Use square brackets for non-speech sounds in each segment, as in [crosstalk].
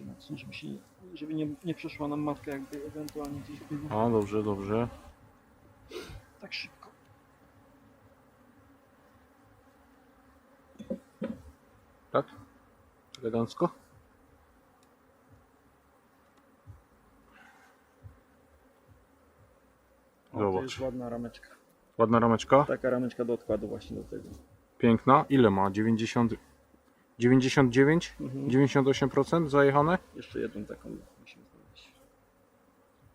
bardziej mocno, żeby się, żeby nie, nie przeszła nam matka jakby ewentualnie gdzieś było. A, dobrze, dobrze. Tak szybko. Tak? Elegancko? O, to Zobacz. jest ładna rameczka. Ładna rameczka. Taka rameczka do odkładu właśnie do tego. Piękna. Ile ma? 90... 99? Mhm. 98% zajechane? Jeszcze jedną taką musimy znaleźć.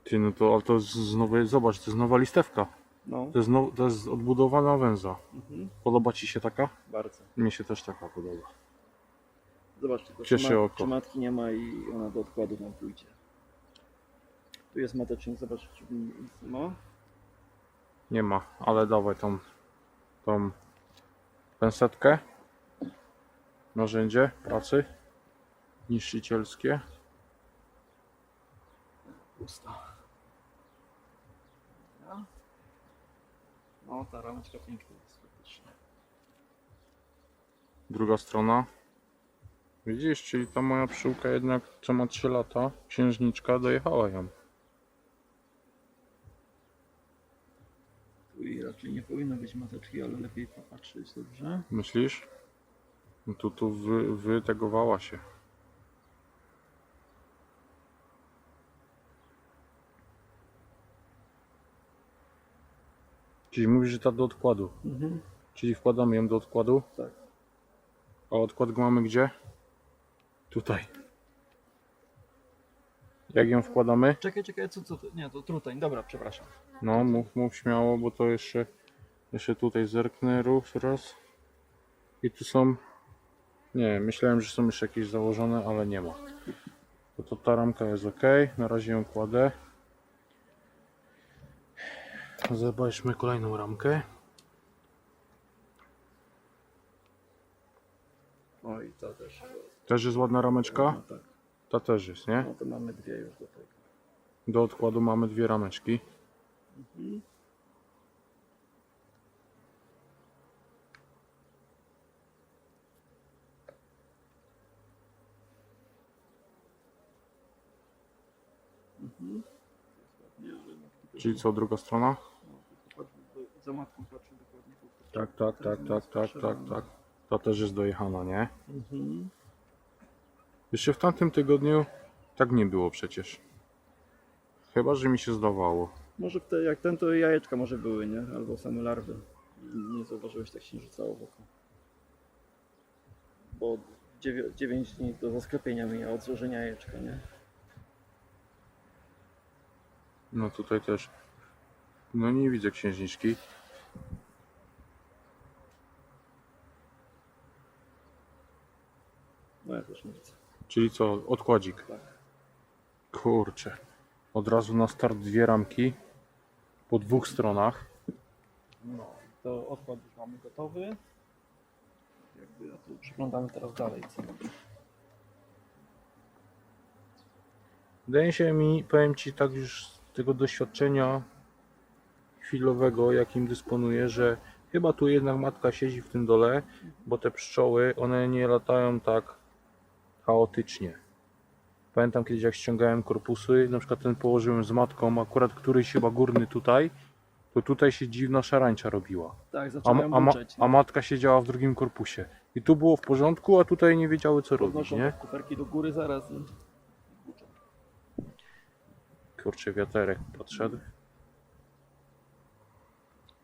Ty, no to, ale to jest z nowej, zobacz, to jest nowa listewka. No, To jest, now, to jest odbudowana węza. mhm. Podoba Ci się taka? bardzo. Mnie się też taka podoba. Zobacz tylko, Cieszy czy, ma, oko. czy matki nie ma i ona do odkładu nam pójdzie. Tu jest matecznik, zobacz, czy nic nie ma. Nie ma, ale dawaj tą, tą pensetkę. Narzędzie pracy niszczycielskie. Pusta. Ja? No, ta rameczka piękna jest faktycznie. Druga strona. Widzisz, czyli ta moja pszczółka jednak, co ma 3 lata, księżniczka, dojechała ją. Tu i raczej nie powinno być mateczki, ale lepiej popatrzeć, dobrze? Myślisz? No tu, tu wy, wytegowała się. Czyli mówisz, że ta do odkładu. Mhm. Czyli wkładamy ją do odkładu. Tak. A odkład go mamy gdzie? Tutaj. Jak ją wkładamy? Czekaj, czekaj, co, co? Nie, to trutań, dobra, przepraszam. No, mów, mów śmiało, bo to jeszcze, jeszcze tutaj zerknę raz, raz. I tu są, nie, myślałem, że są jeszcze jakieś założone, ale nie ma. To, to ta ramka jest ok, na razie ją kładę. Zobaczmy kolejną ramkę. O i to też. Też jest ładna rameczka? No tak. Ta też jest, nie? No to mamy dwie już do tego. Do odkładu mamy dwie rameczki. Mhm. Czyli co, druga strona? Za matką patrzę dokładnie. Tak, tak, tak, tak, tak, tak, tak. Ta też jest dojechana, nie? Mhm. Jeszcze w tamtym tygodniu tak nie było przecież. Chyba, że mi się zdawało. Może te, jak ten to jajeczka może były, nie? Albo same larwy. Nie zauważyłeś, tak się rzucało w oko. Bo 9 dni do zasklepienia mija od złożenia jajeczka, nie? No tutaj też. No nie widzę księżniczki. No ja też nie widzę. Czyli co, odkładzik. Tak. Kurczę. Od razu na start dwie ramki. Po dwóch stronach. No, to odkład już mamy gotowy. Jakby, a tu przeglądamy teraz dalej, co Wydaje się mi, powiem Ci tak już tego doświadczenia chwilowego, jakim dysponuję, że chyba tu jednak matka siedzi w tym dole, bo te pszczoły, one nie latają tak chaotycznie. Pamiętam kiedyś jak ściągałem korpusy, na przykład ten położyłem z matką, akurat któryś chyba górny tutaj, to tutaj się dziwna szarańcza robiła. Tak, A, zaczynają a, ma, a matka siedziała w drugim korpusie. I tu było w porządku, a tutaj nie wiedziały co robić, Podnoszą nie? te kuferki do góry zaraz. Kurczę, wiaterek podszedł.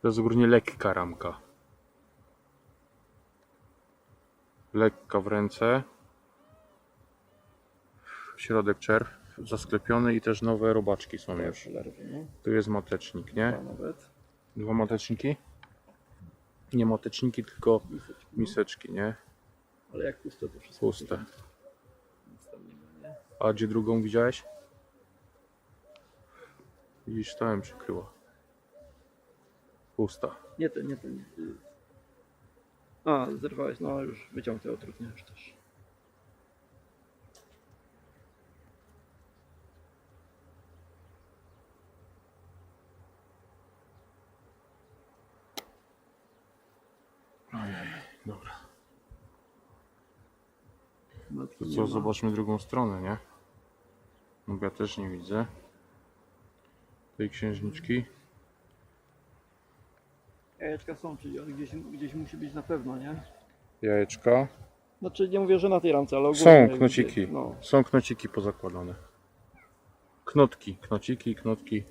To jest ogólnie lekka ramka. Lekka w ręce. Środek czerw zasklepiony i też nowe robaczki są już. Tu jest matecznik, nie? Dwa nawet. Dwa mateczniki? Nie mateczniki, tylko Miseczki, miseczki, nie? Ale jak puste to wszystko. Puste. A gdzie drugą widziałeś? Widzisz, tam przykryła. Pusta. Nie ten, nie ten. A, zerwałeś, no już wyciąg tego trudnie już też. Dobra. Matki To nie co, ma. zobaczmy drugą stronę, nie? No bo ja też nie widzę. Tej księżniczki. Jajeczka są, czyli on gdzieś, gdzieś musi być na pewno, nie? Jajeczka. Znaczy nie mówię, że na tej ramce, ale ogólnie. Są knociki. No. Są knociki pozakładane. Knotki, knociki, knotki.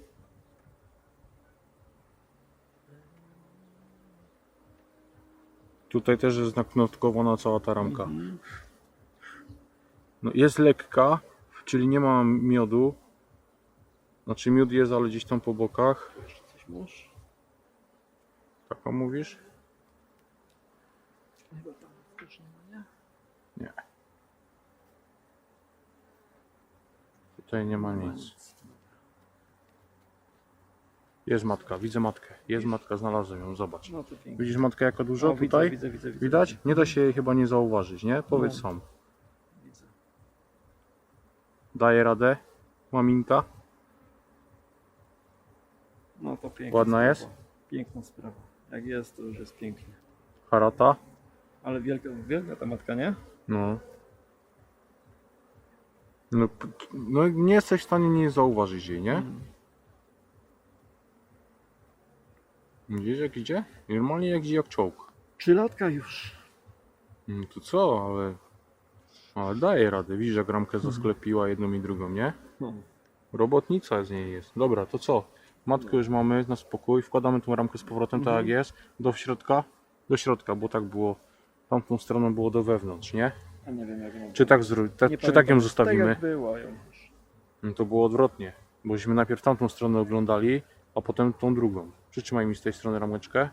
Tutaj też jest naknotkowana cała ta ramka. Mhm. No, jest lekka, czyli nie ma miodu. Znaczy miód jest, ale gdzieś tam po bokach. Jeszcze coś masz? Taka mówisz? Chyba tam też nie ma, nie? Tutaj nie ma nic. Jest matka, widzę matkę. Jest matka, znalazłem ją, zobacz. No to pięknie. Widzisz matkę jaka No, widzę, tutaj? Widzę, widzę, widzę. Widać? Nie da się jej chyba nie zauważyć, nie? Powiedz No. sam. Widzę. Daje radę? Maminka? No to piękna Ładna jest? Piękna sprawa. Jak jest, to już jest pięknie. Harata? Ale wielka, wielka ta matka, nie? No. No, p- no nie jesteś w stanie nie zauważyć jej, nie? Mm. Widzisz jak idzie? Normalnie jak idzie jak czołg. Trzylatka już. No to co, ale... Ale daje radę. Widzisz jak ramkę zasklepiła jedną i drugą, nie? No. Robotnica z niej jest. Dobra, to co? Matkę już mamy na spokój. Wkładamy tą ramkę z powrotem, tak jak jest. Do środka? Do środka, bo tak było. Tamtą stroną było do wewnątrz, nie? A nie wiem jak ją Czy tak, zró- ta, Nie czy tak pamiętam. ją zostawimy? Tak jak była ją już. No to było odwrotnie, bośmy najpierw tamtą stronę oglądali, a potem tą drugą. Przytrzymaj mi z tej strony rameczkę.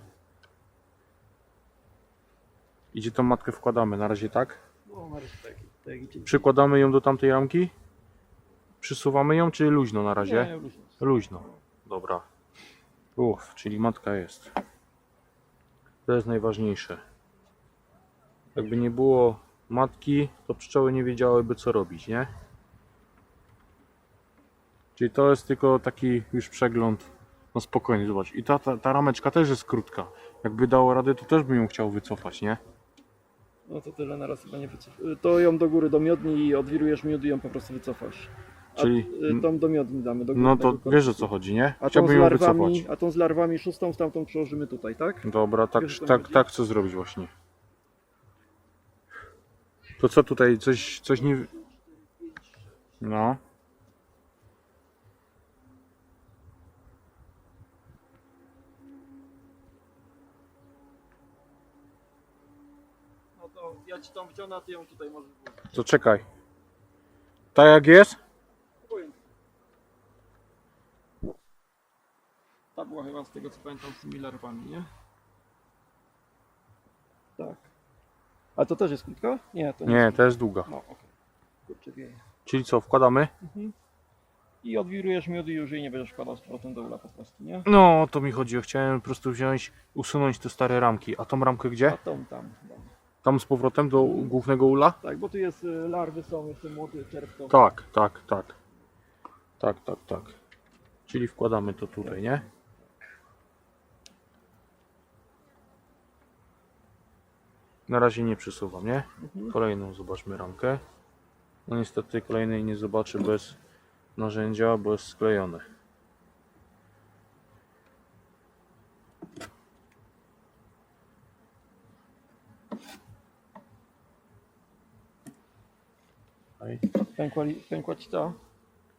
Idzie tą matkę wkładamy, na razie tak. No, tak. tak idzie. Przykładamy ją do tamtej ramki. Przysuwamy ją, czy luźno na razie? Nie, luźno. Luźno. Dobra. Uff, czyli matka jest. To jest najważniejsze. Jakby nie było matki, to pszczoły nie wiedziałyby co robić, nie? Czyli to jest tylko taki już przegląd. No spokojnie, zobacz. I ta, ta, ta rameczka też jest krótka. Jakby dało radę, to też bym ją chciał wycofać, nie? No to tyle na raz chyba nie wycof. To ją do góry do miodni i odwirujesz miód i ją po prostu wycofasz. A, Czyli- y, tą do miodni damy. Do No to górnego wiesz o co chodzi, nie? A tą, z Chciałbym ją larwami, wycofać. a tą z larwami szóstą z tamtą przełożymy tutaj, tak? Dobra, tak, Wiesz, tak, tak chcę zrobić właśnie. To co tutaj, coś, coś nie... No. No to ja ci tą wciągnę, a ty ją tutaj możesz włożyć. To czekaj. Tak jak jest? Ta była chyba z tego co pamiętam z tymi larwami, nie? Tak. A to też jest krótka? Nie, to nie. Nie, jest to jest długa. No, okej. Kurczę wieje. Czyli co, wkładamy? I odwirujesz miód i już jej nie będziesz wkładał z powrotem do ula po prostu, nie? No, o to mi chodzi. Chciałem po prostu wziąć, usunąć te stare ramki. A tą ramkę A gdzie? tą tam. Tam z powrotem do głównego ula? Tak, bo tu jest y, larwy są, jeszcze młody czerwco. Tak, tak, tak. Tak, tak, tak. Czyli wkładamy to tutaj, nie? Na razie nie przesuwam, nie? Mhm. Kolejną zobaczmy ramkę. No niestety kolejnej nie zobaczę bez narzędzia, bo jest sklejone. Aj. Pękła, pękła ci ta?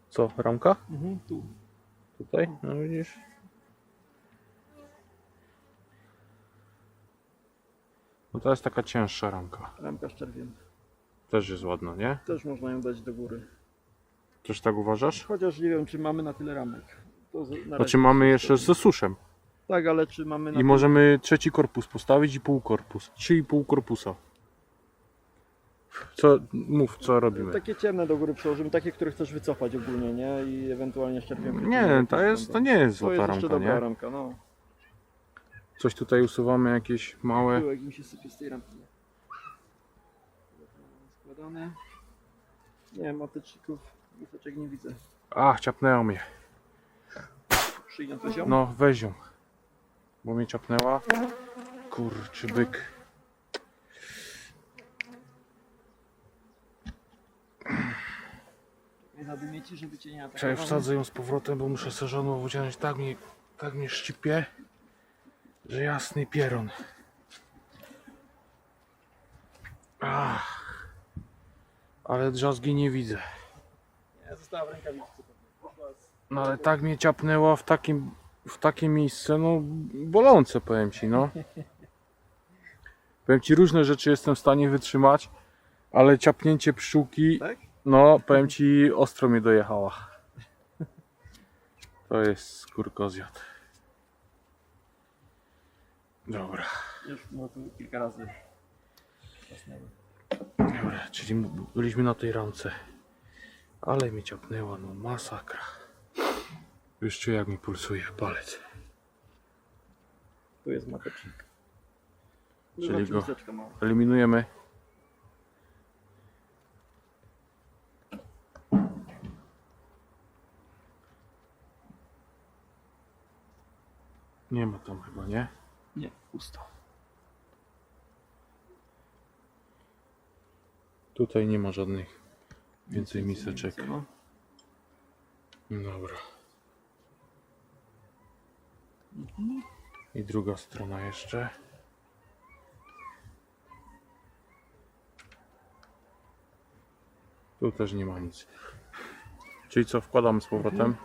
Co, ramka? Mhm, tu. Tutaj? No widzisz? No to jest taka cięższa ramka. Ramka z czerwiem. Też jest ładna, nie? Też można ją dać do góry. Też tak uważasz? Chociaż nie wiem, czy mamy na tyle ramek. To z, na razie Znaczy mamy jeszcze ze suszem. Tak, ale czy mamy na I możemy trzeci korpus postawić i pół korpus. Trzy i pół korpusa. Co, mów co robimy. Takie ciemne do góry przełożymy, takie, które chcesz wycofać ogólnie, nie? I ewentualnie z czerwiem. Nie, to jest, to nie jest To złota jest jeszcze ramka, dobra nie? ramka, no. Coś tutaj usuwamy, jakieś małe. Tyłek mi się sypie z tej ramki. Składane. Nie, mateczników, łuseczek nie widzę. A, ciapnęła mnie. Przyjdę poziom. No, weź ją. Bo mnie ciapnęła. Kurczy byk. Nie zadymię ci, żeby cię nie Czekaj, atakowały. wsadzę ją z powrotem, bo muszę sezonowo wyciągnąć. Tak mnie, tak mnie szczypie, że jasny pieron. Ach, ale drzazgi nie widzę. Nie, została w rękawiczce. pewnie. Poszła z- No ale tak mnie ciapnęło w takim, w takie miejsce, no bolące powiem Ci, no. [laughs] Powiem Ci, różne rzeczy jestem w stanie wytrzymać, ale ciapnięcie pszczółki, Tak? no powiem Ci, ostro mnie dojechała. To jest skórkozjad. Dobra, Już no tu kilka razy. Zasnęły. dobra, czyli byliśmy na tej ramce. Ale mnie ciapnęła, no masakra. Już czuję jak mi pulsuje palec. Tu jest matecznik. Czyli go-. Eliminujemy. Nie ma tam chyba, nie? Nie, pusto. Tutaj nie ma żadnych więcej miseczek. No. Dobra. I druga strona jeszcze. Tu też nie ma nic. Czyli co, wkładamy z powrotem?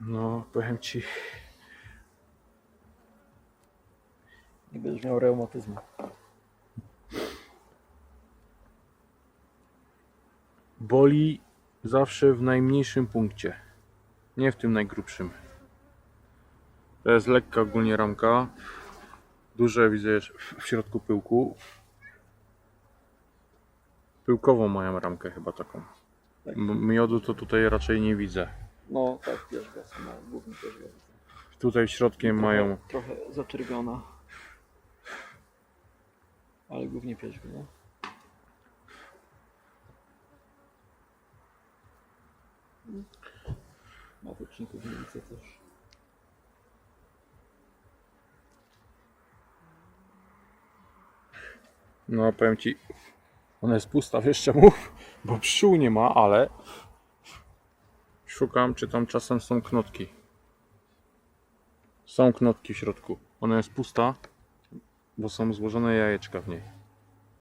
No, powiem ci, Nie będziesz miał reumatyzmu. boli zawsze w najmniejszym punkcie, nie w tym najgrubszym. To jest lekka ogólnie ramka. Duże widzę w- środku pyłku. Pyłkową mają ramkę chyba taką. M- Miodu to tutaj raczej nie widzę. No tak, pierzga, no, głównie pierzga. Tutaj środkiem mają Trochę zaczerwiona. Ale głównie pierzga, no. Mateczników nie widzę też. No powiem ci, ona jest pusta, wiesz czemu? Bo pszczół nie ma, ale szukam, czy tam czasem są knotki. Są knotki w środku. Ona jest pusta, bo są złożone jajeczka w niej.